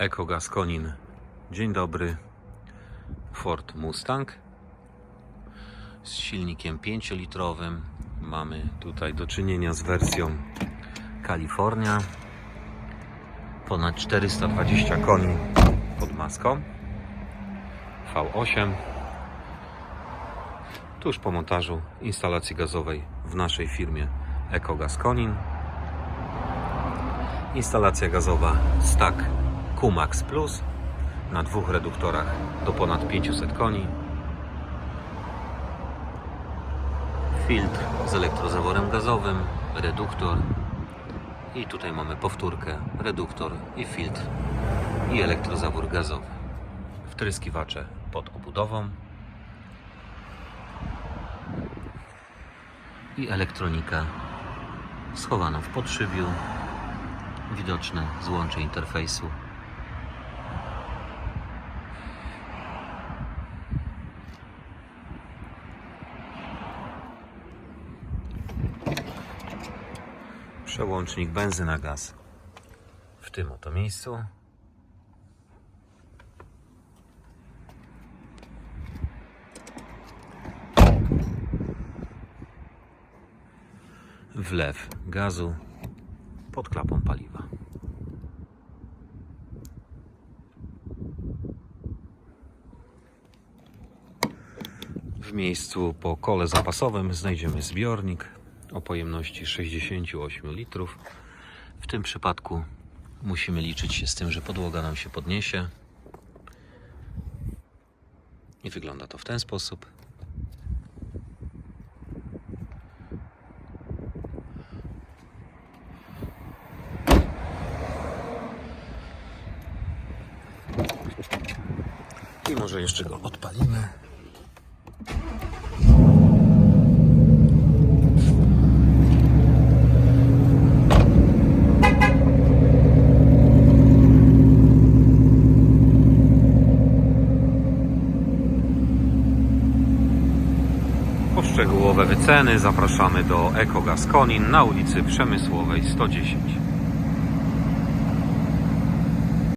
Eko Gaskonin. Dzień dobry. Ford Mustang z silnikiem 5-litrowym. Mamy tutaj do czynienia z wersją Kalifornia. Ponad 420 koni pod maską. V8. Tuż po montażu instalacji gazowej w naszej firmie Eko Gaskonin. Instalacja gazowa Stack Kumax Plus na dwóch reduktorach do ponad 500 koni. Filtr z elektrozaworem gazowym, reduktor i tutaj mamy powtórkę, reduktor i filtr i elektrozawór gazowy. Wtryskiwacze pod obudową i elektronika schowana w podszybiu widoczne złącze interfejsu. Przełącznik benzyna gaz w tym oto miejscu. Wlew gazu pod klapą paliwa. W miejscu po kole zapasowym znajdziemy zbiornik o pojemności 68 litrów. W tym przypadku musimy liczyć się z tym, że podłoga nam się podniesie. I wygląda to w ten sposób. I może jeszcze go odpalimy. Po szczegółowe wyceny zapraszamy do Eko Gaskonin na ulicy Przemysłowej 110.